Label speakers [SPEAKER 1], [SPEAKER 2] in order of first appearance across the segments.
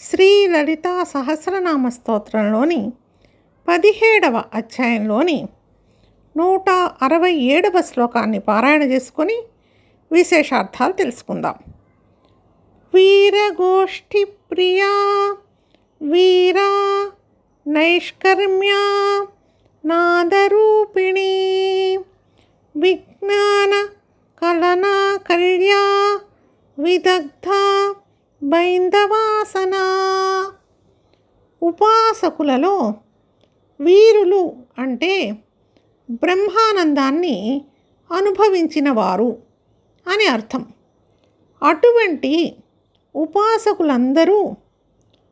[SPEAKER 1] శ్రీ లలితా సహస్రనామ స్తోత్రంలోని పదిహేడవ అధ్యాయంలోని నూట అరవై ఏడవ శ్లోకాన్ని పారాయణ చేసుకొని విశేషార్థాలు తెలుసుకుందాం. వీరగోష్ఠి ప్రియా వీరా నైష్కర్మ్య నాదరూపిణి విజ్ఞాన కలనా కళ్యా విదగ్ధ బైందవాసన. ఉపాసకులలో వీరులు అంటే బ్రహ్మానందాన్ని అనుభవించిన వారు అని అర్థం. అటువంటి ఉపాసకులందరూ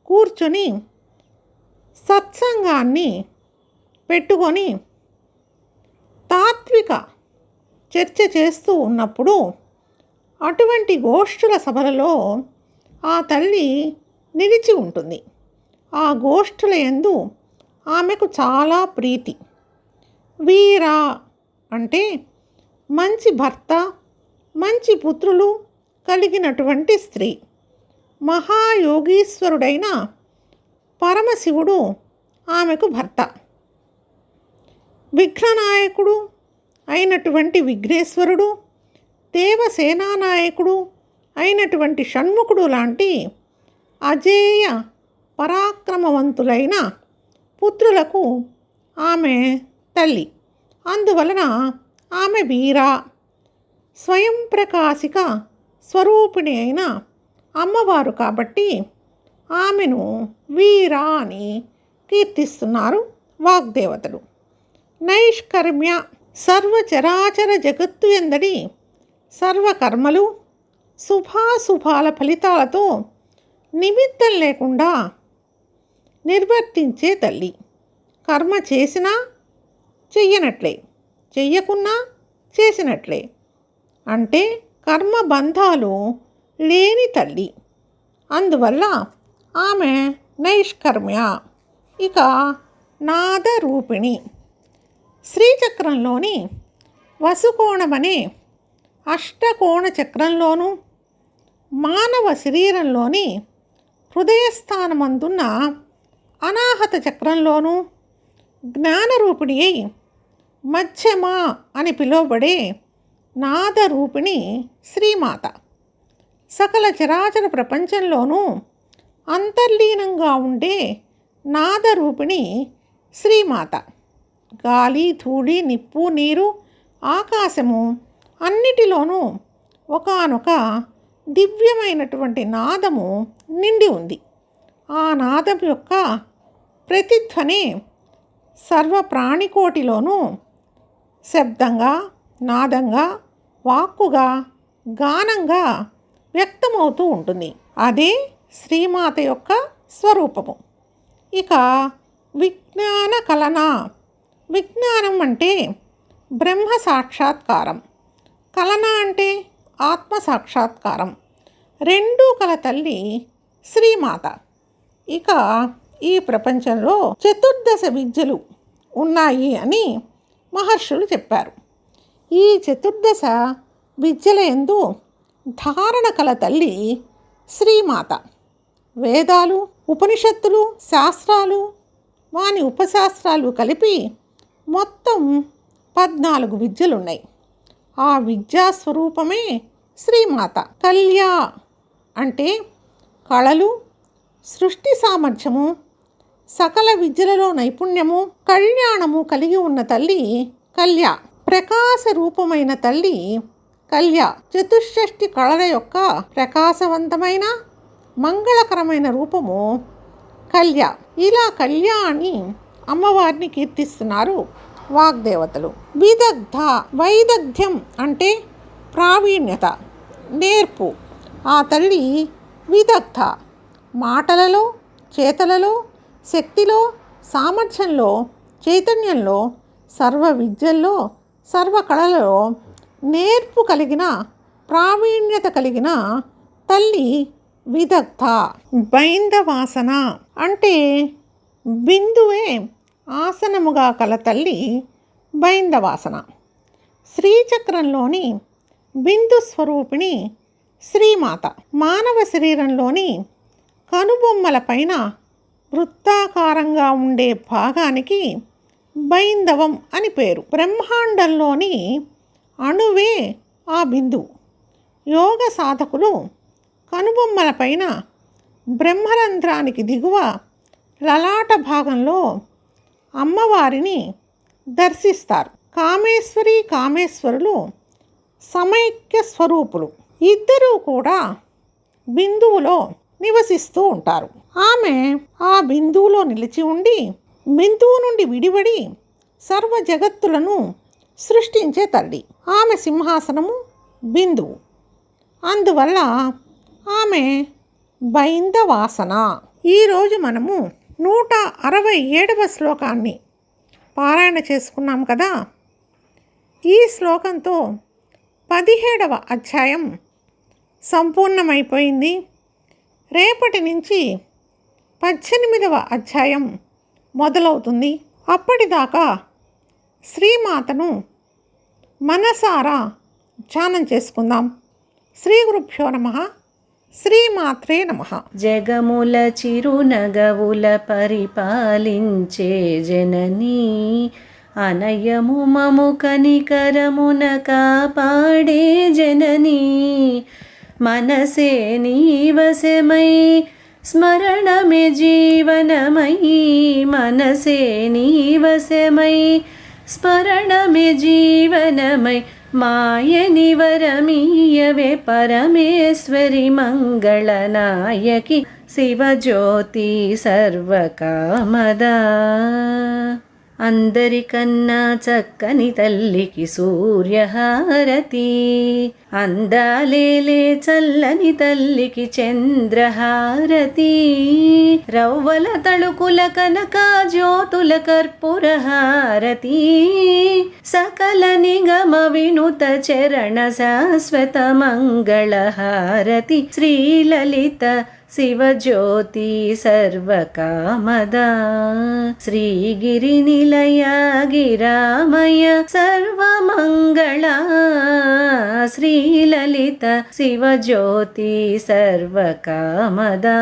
[SPEAKER 1] కూర్చొని సత్సంగాన్ని పెట్టుకొని తాత్విక చర్చ చేస్తూ ఉన్నప్పుడు అటువంటి గోష్ఠుల సభలలో ఆ తల్లి నిలిచి ఉంటుంది. ఆ గోష్ఠుల యందు ఆమెకు చాలా ప్రీతి. వీరా అంటే మంచి భర్త మంచి పుత్రులు కలిగినటువంటి స్త్రీ. మహాయోగీశ్వరుడైన పరమశివుడు ఆమెకు భర్త. విఘ్ననాయకుడు అయినటువంటి విఘ్నేశ్వరుడు దేవసేనానాయకుడు అయినటువంటి షణ్ముఖుడు లాంటి అజేయ పరాక్రమవంతులైన పుత్రులకు ఆమె తల్లి. అందువలన ఆమె వీరా స్వయం ప్రకాశిక స్వరూపిణి అయిన అమ్మవారు కాబట్టి ఆమెను వీరా అని కీర్తిస్తున్నారు వాగ్దేవతలు. నైష్కర్మ్య సర్వచరాచర జగత్తు ఎందడి సర్వకర్మలు శుభాశుభాల ఫలితాలతో నిమిత్తం లేకుండా నిర్వర్తించే తల్లి. కర్మ చేసినా చెయ్యనట్లే చెయ్యకున్నా చేసినట్లే. అంటే కర్మ బంధాలు లేని తల్లి. అందువల్ల ఆమె నైష్కర్మ్య ఇక నాదరూపిణి. శ్రీచక్రంలోని వసుకోణమనే అష్టకోణ చక్రంలోనూ మానవ శరీరంలోని హృదయస్థానమందున్న అనాహత చక్రంలోనూ జ్ఞానరూపిణి అయి మధ్యమ అని పిలువబడే నాదరూపిణి శ్రీమాత. సకల చరాచర ప్రపంచంలోనూ అంతర్లీనంగా ఉండే నాదరూపిణి శ్రీమాత. గాలి ధూళి నిప్పు నీరు ఆకాశము అన్నిటిలోనూ ఒకానొక దివ్యమైనటువంటి నాదము నిండి ఉంది. ఆ నాదం యొక్క ప్రతిధ్వని సర్వ ప్రాణికోటిలోనూ శబ్దంగా నాదంగా వాక్కుగా గానంగా వ్యక్తమవుతూ ఉంటుంది. అదే శ్రీమాత యొక్క స్వరూపము. ఇక విజ్ఞాన కలన. విజ్ఞానం అంటే బ్రహ్మ సాక్షాత్కారం. కలన అంటే ఆత్మ సాక్షాత్కారం రెండూ కల తల్లి శ్రీమాత. ఇక ఈ ప్రపంచంలో చతుర్దశ విద్యలు ఉన్నాయి అని మహర్షులు చెప్పారు. ఈ చతుర్దశ విద్యల ఎందు ధారణ కల తల్లి శ్రీమాత. వేదాలు ఉపనిషత్తులు శాస్త్రాలు వాని ఉపశాస్త్రాలు కలిపి మొత్తం పద్నాలుగు విద్యలున్నాయి. ఆ విద్యా స్వరూపమే శ్రీమాత. కళ్యా అంటే కళలు సృష్టి సామర్థ్యము సకల విద్యలలో నైపుణ్యము కళ్యాణము కలిగి ఉన్న తల్లి కళ్యా ప్రకాశ రూపమైన తల్లి కళ్యా చతుషష్ఠి కళల యొక్క ప్రకాశవంతమైన మంగళకరమైన రూపము కళ్యా ఇలా కళ్యాణి అని అమ్మవారిని కీర్తిస్తున్నారు. వాగ్దేవతలు. విదగ్ధ వైదగ్ధ్యం అంటే ప్రావీణ్యత నేర్పు. ఆ తల్లి విదగ్ధ. మాటలలో చేతలలో శక్తిలో సామర్థ్యంలో చైతన్యంలో సర్వ విద్యల్లో సర్వ కళలలో నేర్పు కలిగిన ప్రావీణ్యత కలిగిన తల్లి విదగ్ధ. బైందవాసన అంటే బిందువే ఆసనముగా కల తల్లి బైందవాసన. శ్రీచక్రంలోని బిందు స్వరూపిణి శ్రీమాత మానవ శరీరంలోని కనుబొమ్మల పైన వృత్తాకారంగా ఉండే భాగానికి బైందవం అని పేరు. బ్రహ్మాండంలోని అణువే ఆ బిందువు. యోగ సాధకులు కనుబొమ్మలపైన బ్రహ్మరంధ్రానికి దిగువ లలాట భాగంలో అమ్మవారిని దర్శిస్తారు. కామేశ్వరి కామేశ్వరులు సమైక్య స్వరూపులు. ఇద్దరూ కూడా బిందువులో నివసిస్తూ ఉంటారు. ఆమె ఆ బిందువులో నిలిచి ఉండి బిందువు నుండి విడివడి సర్వ జగత్తులను సృష్టించే తల్లి. ఆమె సింహాసనము బిందువు. అందువల్ల ఆమె బైందవాసన. ఈరోజు మనము నూట అరవై ఏడవ శ్లోకాన్ని పారాయణ చేసుకున్నాం కదా. ఈ శ్లోకంతో పదిహేడవ అధ్యాయం సంపూర్ణమైపోయింది. రేపటి నుంచి పద్దెనిమిదవ అధ్యాయం మొదలవుతుంది. అప్పటిదాకా శ్రీమాతను మనసారా ధ్యానం చేసుకుందాం. శ్రీ గురుభ్యో నమ. శ్రీమాత్రే నమ.
[SPEAKER 2] జగముల చిరునగవుల పరిపాలించే జననీ అనయము మము కనికరమున కాపాడే జననీ. మనసే నీవశమై స్మరణమే జీవనమై. మనసే నీవశమై స్మరణమే జీవనమై. మాయని వరమీయవే పరమేశ్వరి మంగళనాయకి శివజ్యోతి సర్వకామద. అందరికన్నా చక్కని తల్లికి సూర్యహారతి. అందాలేలే చల్లని తల్లికి చంద్రహారతి. రవ్వల తళుకుల కనక జ్యోతుల కర్పూరహారతి. సకల నిగమ వినుత చరణ శాశ్వత మంగళహారతి. శ్రీలలిత శివజ్యోతి సర్వకామదా. శ్రీగిరినిలయ గిరామయ సర్వమంగళ. శ్రీలలిత శివజ్యోతి సర్వకామదా.